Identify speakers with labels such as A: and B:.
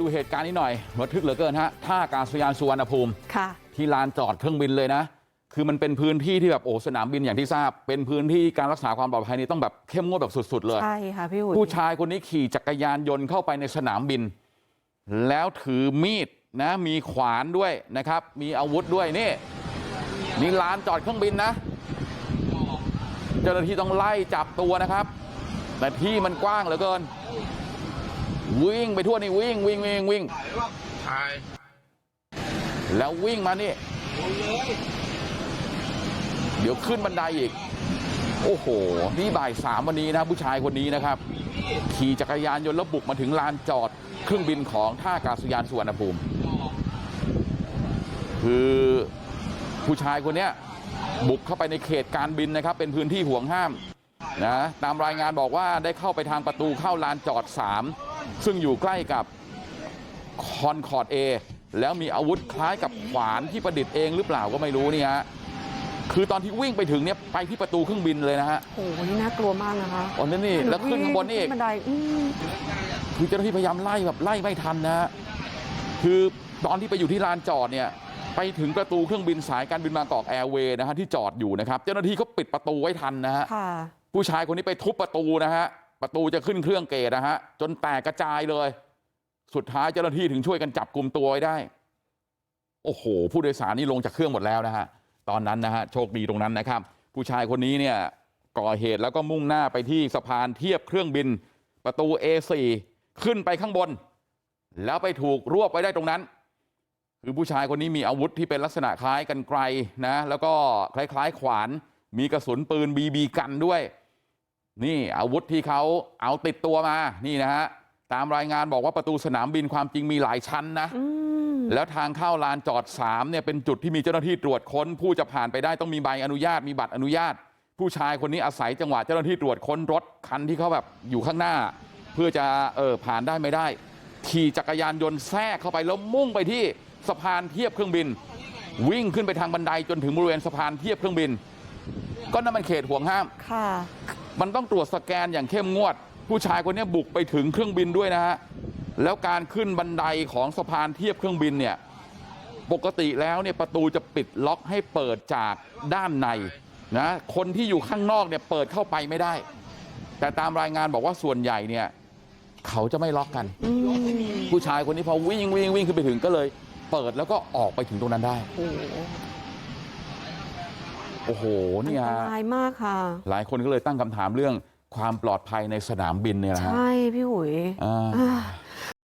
A: ดูเหตุการณ์นี้หน่อยระทึกเหลือเกินฮะท่าอากาศยานสุวรรณภูมิ
B: ค่ะ
A: ที่ลานจอดเครื่องบินเลยนะคือมันเป็นพื้นที่ที่แบบโอ้สนามบินอย่างที่ทราบเป็นพื้นที่การรักษาความปลอดภัยนี่ต้องแบบเข้มงวดแบบสุดๆเลย
B: ใช่ค่ะพี่อุ๋ย
A: ผู้ชายคนนี้ขี่จักรยานยนต์เข้าไปในสนามบินแล้วถือมีดนะมีขวานด้วยนะครับมีอาวุธด้วยนี่นี่ลานจอดเครื่องบินนะเจ้าหน้าที่ต้องไล่จับตัวนะครับแต่ที่มันกว้างเหลือเกิน วิ่งไปทั่วนี่วิ่งวิ่งวิ่งวิ่ง
C: ถ่าย
A: แล้ววิ่งมานี่เดี๋ยวขึ้นบันไดอีก โอ้โห นี่บ่ายสามวันนี้นะผู้ชายคนนี้นะครับ ขี่จักรยานยนต์แล้วบุกมาถึงลานจอดเครื่องบินของท่าอากาศยานสุวรรณภูมิ คือผู้ชายคนเนี้ยบุกเข้าไปในเขตการบินนะครับ เป็นพื้นที่ห่วงห้ามนะตามรายงานบอกว่าได้เข้าไปทางประตูเข้าลานจอด3 ซึ่งอยู่ใกล้กับคอนคอร์ดเอแล้วมีอาวุธคล้ายกับขวานที่ประดิษฐ์เองหรือเปล่าก็ไม่รู้นี่ฮะคือตอนที่วิ่งไปถึงเนี่ยไปที่ประตูเครื่องบินเลยนะฮะ
B: โอ้โหนี่น่ากลัวมากนะคะ
A: อ๋อนี่นี่แล้วขึ้นข้างบนนี่อีก
B: ขึ้บันไดอืม
A: คือเจ้าหน้าที่พยายามไล่แบบไล่ไม่ทันนะฮะคือตอนที่ไปอยู่ที่ลานจอดเนี่ยไปถึงประตูเครื่องบินสายการบินบางกอกแอร์เวย์นะฮะที่จอดอยู่นะครับเจ้าหน้าที่เขาปิดประตูไว้ทันนะฮะ
B: ค่ะ
A: ผู้ชายคนนี้ไปทุบประตูนะฮะ ประตูจะขึ้นเครื่องเกตนะฮะจนแตกกระจายเลยสุดท้ายเจ้าหน้าที่ถึงช่วยกันจับกลุ่มตัวไว้ได้โอ้โหผู้โดยสารนี่ลงจากเครื่องหมดแล้วนะฮะตอนนั้นนะฮะโชคดีตรงนั้นนะครับผู้ชายคนนี้เนี่ยก่อเหตุแล้วก็มุ่งหน้าไปที่สะพานเทียบเครื่องบินประตู A4 ขึ้นไปข้างบนแล้วไปถูกรวบไว้ได้ตรงนั้นคือผู้ชายคนนี้มีอาวุธที่เป็นลักษณะคล้ายกันไกลนะแล้วก็คล้ายๆขวานมีกระสุนปืนบีบีกันด้วย นี่อาวุธที่เขาเอาติดตัวมานี่นะฮะตามรายงานบอกว่าประตูสนามบินความจริงมีหลายชั้นนะ
B: อืม
A: แล้วทางเข้าลานจอด3เนี่ยเป็นจุดที่มีเจ้าหน้าที่ตรวจค้นผู้จะผ่านไปได้ต้องมีใบอนุญาตมีบัตรอนุญาตผู้ชายคนนี้อาศัยจังหวะเจ้าหน้าที่ตรวจค้นรถคันที่เขาแบบอยู่ข้างหน้าเพื่อจะเออผ่านได้ไม่ได้ขี่จักรยานยนต์แทรกเข้าไปแล้วมุ่งไปที่สะพานเทียบเครื่องบินวิ่งขึ้นไปทางบันไดจนถึงบริเวณสะพานเทียบเครื่องบินก็นั่นมันเขตห่วงห้าม
B: ค่ะ
A: มันต้องตรวจสแกนอย่างเข้มงวดผู้ชายคนนี้บุกไปถึงเครื่องบินด้วยนะฮะแล้วการขึ้นบันไดของสะพานเทียบเครื่องบินเนี่ยปกติแล้วเนี่ยประตูจะปิดล็อกให้เปิดจากด้านในนะคนที่อยู่ข้างนอกเนี่ยเปิดเข้าไปไม่ได้ แต่ตามรายงานบอกว่าส่วนใหญ่เนี่ยเขาจะไม่ล็อกกัน ผู้ชายคนนี้พอวิ่งวิ่งวิ่งขึ้นไปถึงก็เลย เปิดแล้วก็ออกไปถึงตรงนั้นได้
B: โอ้โห
A: โอ้โห
B: อัน
A: เนี่ย
B: ตรายมากค่ะ
A: หลายคนก็เลยตั้งคำถามเรื่องความปลอดภัยในสนามบินเนี่ยนะฮะ
B: ใช่พี่อุ๋ย
A: อ่า
B: อ่า